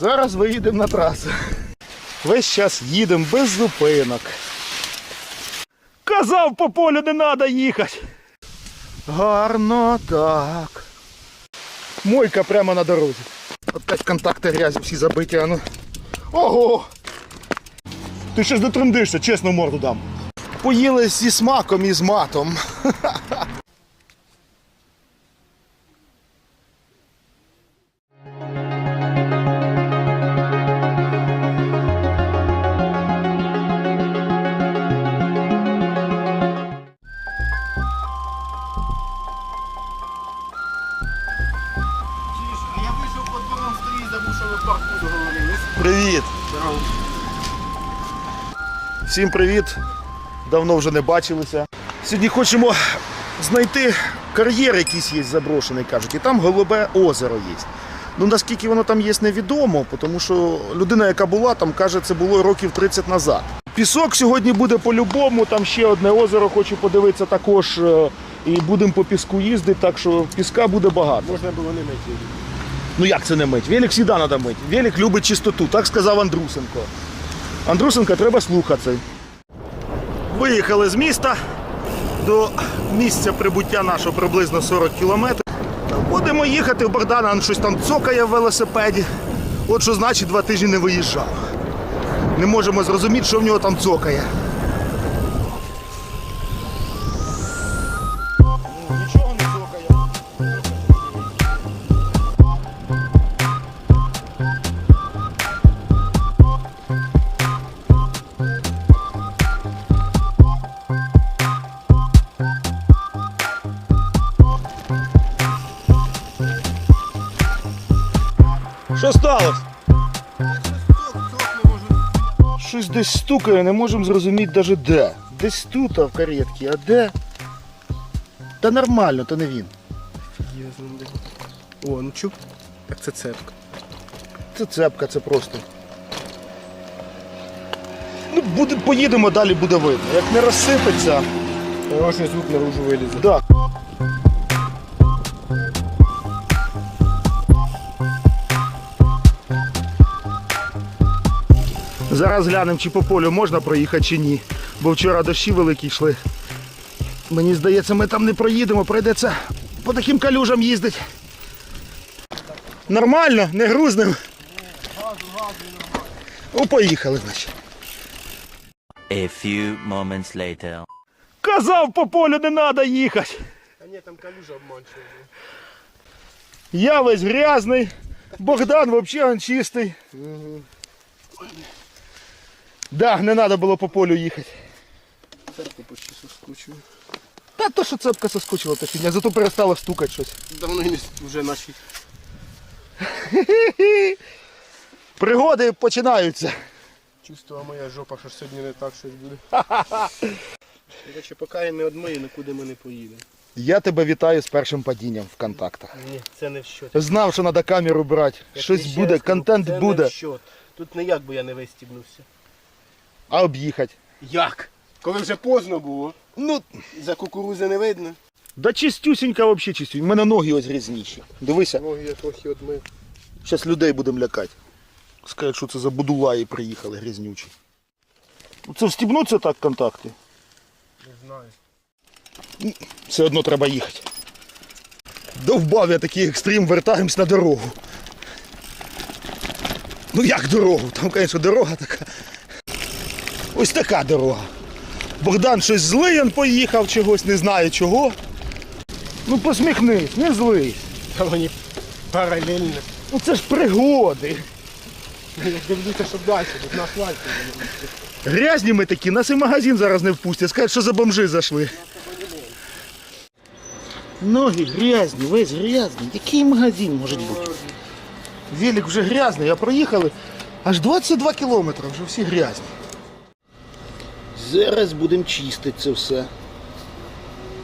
Зараз виїдемо на трасу. Весь час їдемо без зупинок. Казав по полю не треба їхати. Гарно так. Мойка прямо на дорозі. Опять контакти грязі всі забиті, а ну. Ого! Ти щось дотрендишся, чесно морду дам. Поїли зі смаком і з матом. Всім привіт! Давно вже не бачилися. Сьогодні хочемо знайти кар'єр якийсь є заброшений, кажуть, і там голубе озеро є. Ну наскільки воно там є, невідомо, тому що людина, яка була там, каже, це було років 30 назад. Пісок сьогодні буде по-любому, там ще одне озеро хочу подивитися також. е, І будемо по піску їздити, так що піска буде багато. Можна було не мити. Ну як це не мить? Велик завжди треба мити. Велик любить чистоту, так сказав Андрусенко. Андрусенка треба слухати. Виїхали з міста до місця прибуття нашого приблизно 40 кілометрів. Будемо їхати, в Богдана щось там цокає в велосипеді. От що значить два тижні не виїжджав. Не можемо зрозуміти, що в нього там цокає. Щось стукає, не можемо зрозуміти навіть де. Десь тут, а в каретці, а де? Та нормально, то не він. Я знаю. О, ну чув? Так це цепка. Це цепка, це просто. Ну, буде, поїдемо, далі буде видно. Як не розсипеться, щось звук наружу вилізе. да. Зараз глянемо, чи по полю можна проїхати, чи ні. Бо вчора дощі великі йшли. Мені здається, ми там не проїдемо, прийдеться по таким калюжам їздити. Нормально, не грузнем. Ну, поїхали, значить. A few moments later. Казав, по полю не треба їхати. А ні, там калюжа обманчива. Я весь грязний. Богдан взагалі чистий. Да, не треба було по полю їхати. Цепку почти соскучую. Та то, що цепка соскочила, то фігня, зато перестало стукати щось. Давно і не вже наші. Пригоди починаються. Чувствувала моя жопа, що сьогодні не так щось буде. До речі, поки я не одмию, нікуди ми не поїдемо. Я тебе вітаю з першим падінням в контактах. Ні, це не в щот. Знав, що треба камеру брати. Щось тобі ще буде, раз кажу, контент це Не буде. в щот. Тут не як би я не вистібнувся. А об'їхати. Як? Коли вже поздно було. Ну, За кукурузи не видно. да чистюсінька взагалі чистюсінька. У мене ноги ось грязніші. Дивися, Ноги я трохи одмив. зараз людей будемо лякати. Скажуть, що це за будулаї приїхали грязнючі. Ну, Це встібнуться так контакти. Не знаю. Все одно треба їхати. Довбав я такий екстрім, вертаємось на дорогу. Ну як дорогу? Там, звісно, дорога така. Ось така дорога. Богдан щось злий він поїхав чогось, не знаю чого. Ну посміхнись, не злий. Та мені паралельно. Ну це ж пригоди. Я дивлюся, щоб далі, тут на асфальті. Грязні ми такі, нас і магазин зараз не впустять. Скажуть, що за бомжи зайшли. Ноги грязні, весь грязний. Який магазин може бути? Велик вже грязний, а проїхали аж 22 кілометри, вже всі грязні. Зараз будемо чистити це все.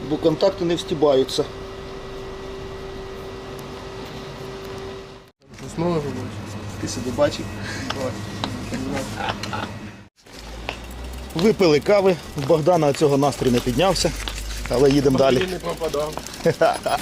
Бо контакти не встібаються. Знову. Ти себе бачив? Випили кави, в Богдана цього настрій не піднявся, але їдемо далі. не пропадав.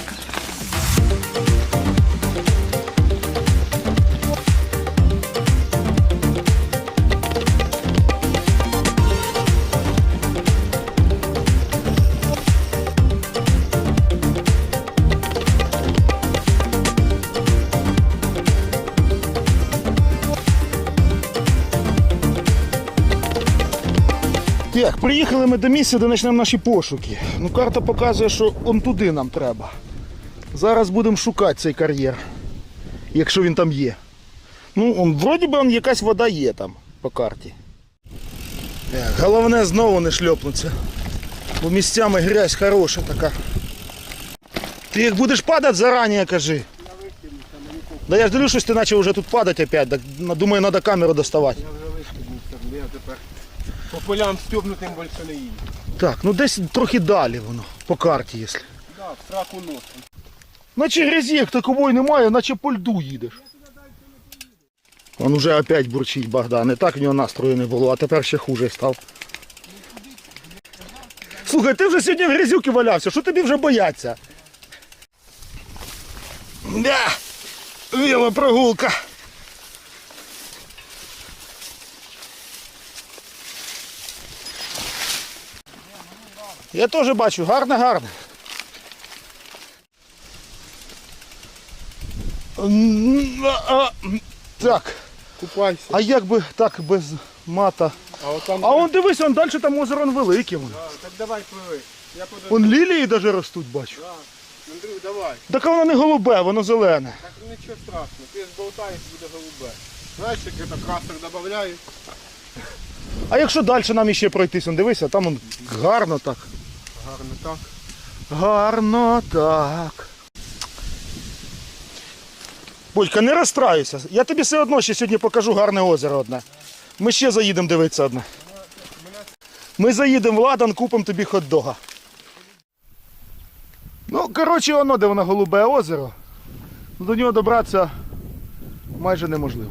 Так, приїхали ми до місця, де почнемо наші пошуки. Ну, карта показує, що он туди нам треба. Зараз будемо шукати цей кар'єр, якщо він там є. Ну, он, вроді би он, якась вода є там по карті. Так, головне знову не шльопнуться. Бо місцями грязь хороша така. Ти як будеш падати зарані, кажи. Да я ж дивлюсь, що ти почав вже тут падати опять. Так, думаю, треба камеру доставати. Я вже виступив, я тепер по полям стьобнутим більше не їду. Так, ну десь трохи далі воно, по карті, якщо. Да, в сраку нос. Наче грязі, як такової немає, наче по льду їдеш. Он уже опять бурчить Богдан. І так в нього настрою не було, а тепер ще хуже став. Слухай, ти вже сьогодні в грязюки валявся, що тобі вже бояться? Да, велопрогулка. Я теж бачу, гарне, гарне. М, а, а, Так, Купайся. а як би так без мата? А от там... А он дивись, он далі там озеро он велике. Вон. А, так давай пливи. Я подожду. Вон лілії навіть ростуть, бачу. Да. Андрюх, давай. Так воно не голубе, воно зелене. Так нічого страшного. Ти зболтаєш, буде голубе. Знаєш, як это красок додають? А якщо далі нам іще пройтись, он дивися, там он гарно так. Гарно так. Гарно так. Бодька, не розстраюйся. Я тобі все одно ще сьогодні покажу гарне озеро одне. Ми ще заїдемо дивитися одне. Ми заїдемо в Ладан, купимо тобі хот-дога. Ну, коротше, воно, де воно голубе озеро. До нього добратися майже неможливо.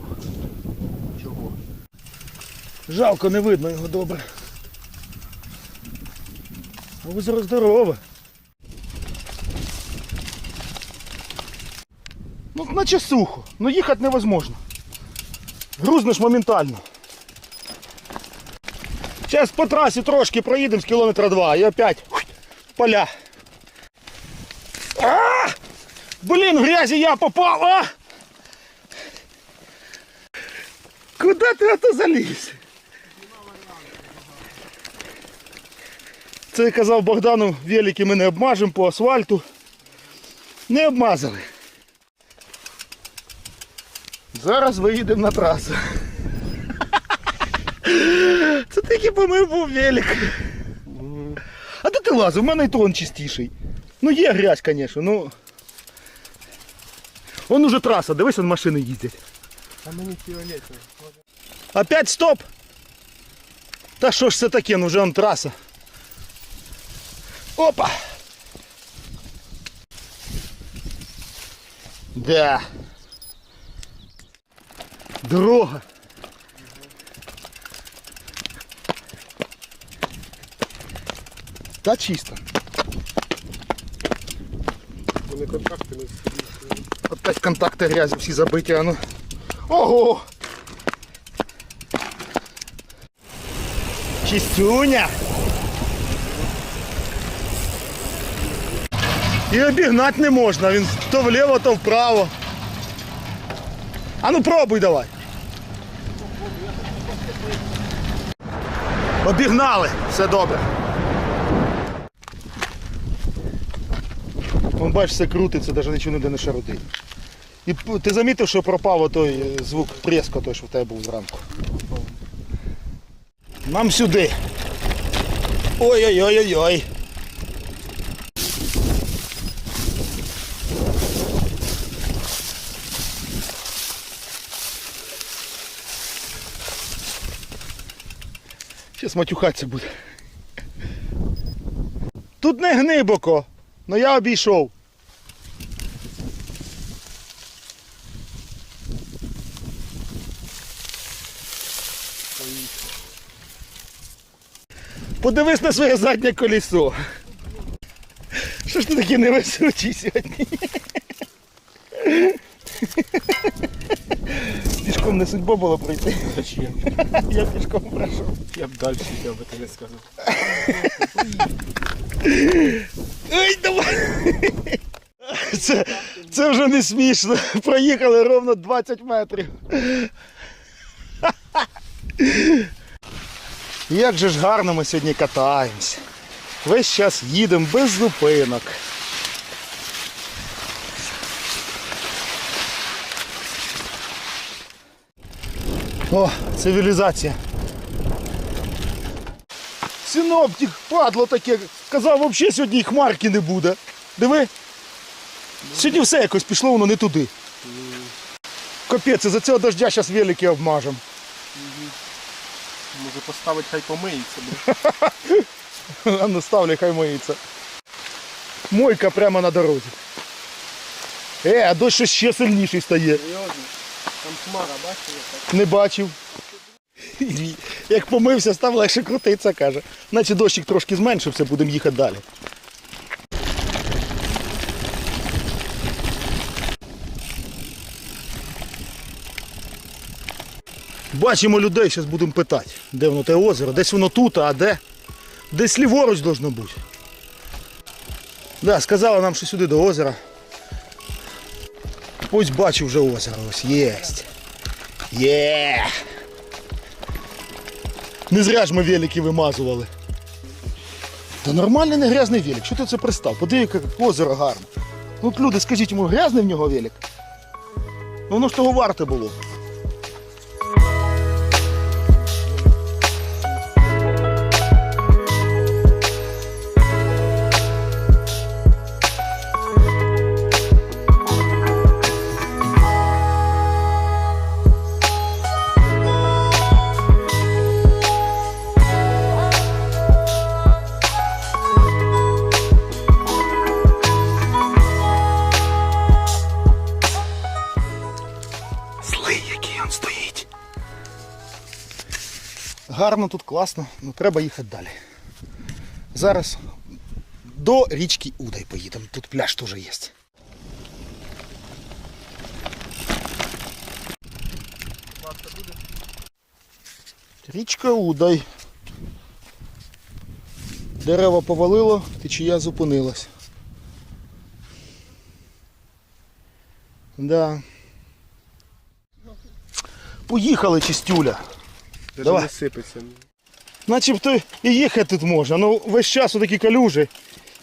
Чого? Жалко, не видно його добре. Озеро здорове. Ну, наче сухо, ну їхати невозможно. Грузнеш моментально. Зараз по трасі трошки проїдемо з кілометра два і опять поля. А! Блін, в грязі я попав! А! Куди ти ото заліз? Це я казав Богдану, велики ми не обмажемо по асфальту. Не обмазали. Зараз виїдемо на трасу. Це тільки помив був велик. А де ти лазив? У мене і то он чистіший. Ну є грязь, звісно, ну. Вон уже траса, дивись, вон машини їздять. А мені фіолетово. Опять стоп! Та що ж це таке, ну вже он траса. Опа! Да. Дорога. Та чисто. Вони контракти не. Опять контакти грязі всі забиті, а ну. Ого! Чистюня! І обігнати не можна, він то вліво, то вправо. А ну пробуй давай. Обігнали, все добре. Вон бачиш, все крутиться, навіть нічого ніде не шарудить. І ти замітив, що пропав той е, звук преска, той, що в тебе був зранку. Нам сюди. Ой-ой-ой-ой-ой. Матюхатися буде. Тут не глибоко, але я обійшов. Подивись на своє заднє колесо. Що ж ти такий невезучий сьогодні? Пішком не судьба було пройти. Зачем? Я пішком пройшов. Я б далі я би ти не сказав. Ой, давай! Це, це вже не смішно. Проїхали ровно 20 метрів. Як же ж гарно ми сьогодні катаємось. Весь час їдемо без зупинок. О, цивілізація. Синоптик, падло таке, казав, взагалі сьогодні і хмарки не буде. Диви. Сьогодні все якось пішло, воно не туди. Капець, за цього дождя зараз велики обмажемо. Може поставити, хай помиється. А ну ставлю, хай миється. Мойка прямо на дорозі. Е, а дощ ще сильніший стає. Серйозно. Там хмара, яка? Не бачив. Як помився, став легше крутитися, каже. Наче дощик трошки зменшився, будемо їхати далі. Бачимо людей, зараз будемо питати, де воно те озеро, десь воно тут, а де? Десь ліворуч должно бути. Да, сказала нам, що сюди до озера. Ось бачу вже озеро, ось єсть. Є! Не зря ж ми велики вимазували. Та нормальний не грязний велик. Що ти це пристав? Подиви, яке озеро гарне. Ну от люди, скажіть йому, грязний в нього велик? Ну воно ж того варте було. Гарно тут класно, ну треба їхати далі. Зараз до річки Удай поїдемо. Тут пляж теж є. Річка Удай. Дерева повалило, течія зупинилась. Да. Поїхали, чистюля. Даже Давай. не сипеться. Начебто і їхати тут можна, ну весь час такі калюжі,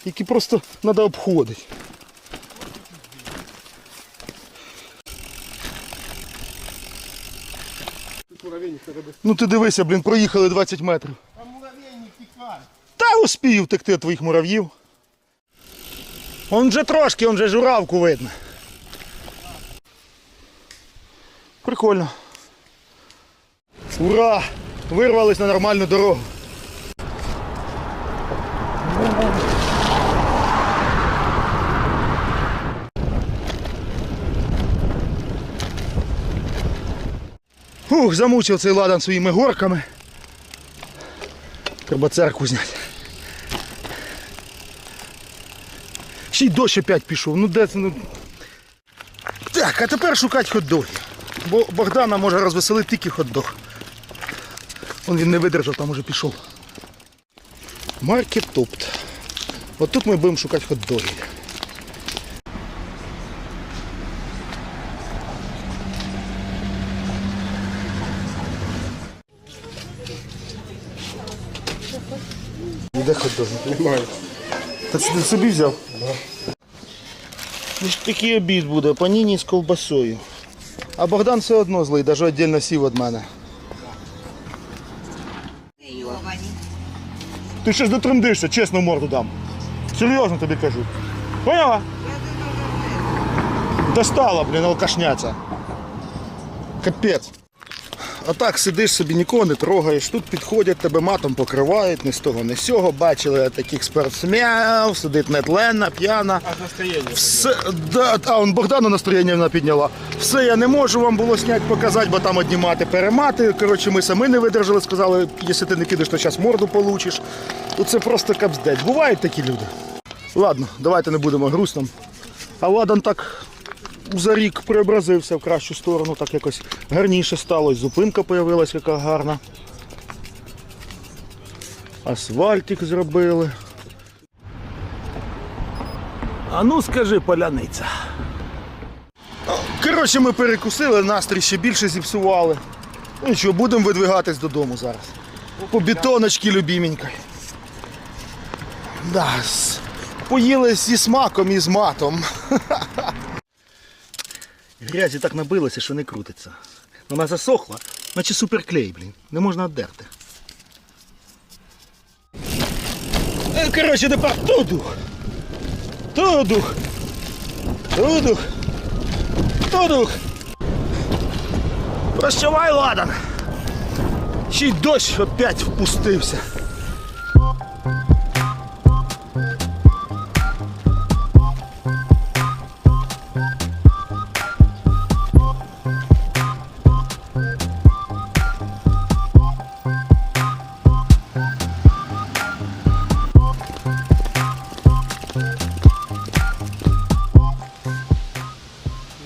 які просто треба обходити. Тут муравейник треба без... Ну ти дивися, блін, проїхали 20 метрів. Там муравейник тікає. Та успію втекти від твоїх мурав'їв. Он вже трошки, он вже журавку видно. Прикольно. Ура! Вирвались на нормальну дорогу. Фух, замучив цей ладан своїми горками. Треба церкву зняти. Ще й дощ опять пішов. Ну де це? Ну... Так, а тепер шукати хот-доги. Бо Богдана може розвеселити тільки хот-дог. Он він не видержав, там уже пішов. Маркетопт. От тут ми будемо шукати хот-доги. Де хот-доги? Немає. Та це ти собі взяв? Ну ж такий обід буде, паніні з ковбасою. А Богдан все одно злий, навіть віддільно сів від мене. Ти щось дотрендишся, чесно морду дам. Серйозно тобі кажу. Поняла? Достала, блін, алкашняця. Капець. А так сидиш собі, нікого не трогаєш. Тут підходять, тебе матом покривають, ні з того, ні з сього. Бачили таких спортсменів, сидить нетлена, п'яна. Аж настроєння. Все, да, а он Богдану настроєння вона підняла. Все, я не можу вам було зняти, показати, бо там одні мати перемати. Коротше, ми самі не видержали, сказали, якщо ти не підеш, то зараз морду получиш. Тут це просто капздець. Бувають такі люди. Ладно, давайте не будемо грустним. А Ладан так за рік преобразився в кращу сторону, так якось гарніше стало. І зупинка з'явилася, яка гарна. Асфальтик зробили. А ну скажи, поляниця. Коротше, ми перекусили, настрій ще більше зіпсували. Ну нічого, будемо видвигатись додому зараз. По бетоночці любименькой. Да, поїли зі смаком і з матом. Грязі так набилося, що не крутиться. Вона засохла, наче суперклей, блін. Не можна віддерти. Е, Коротше, тепер тудух. Тудух. Тудух. Тудух. Прощавай, ладан. Ще й дощ опять впустився.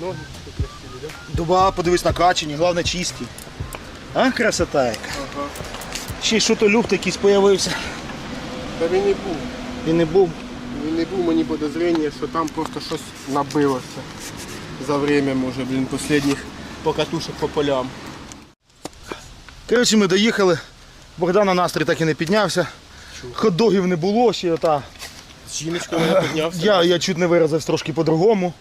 Ноги красиві, да? Дуба, подивись накачані, головне чисті. А, красота яка. Ага. Ще й що то люфт якийсь появився. Та він не був. І не був. Він не був мені подозріння, що там просто щось набилося за время, може, блін, останніх покатушок по полям. Коротше, ми доїхали. Богдана настрій так і не піднявся. Ходогів не було, ще та. З жіночкою я піднявся. Я, я чуть не виразився трошки по-другому.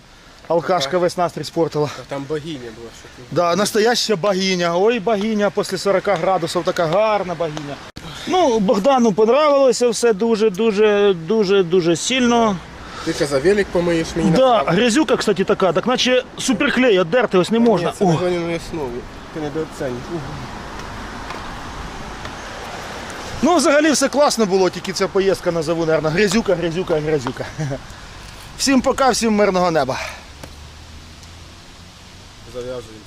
Алкашка весь настрій спортила. Там богиня була, що ти. Да, настояща богиня. Ой, богиня після 40 градусів, така гарна богиня. Ну, Богдану понравилося все дуже, дуже, дуже, дуже сильно. Ти казав, велик помиєш мені Да, направо. грязюка, кстати, така, так наче суперклей, отдерти ось не можна. Ні, це О, на глиняної основі. Ти недооцінюєш. ну, взагалі все класно було, тільки ця поїздка назову, наверное, грязюка, грязюка, грязюка. Всім пока, всім мирного неба. Зав'язуємо з такими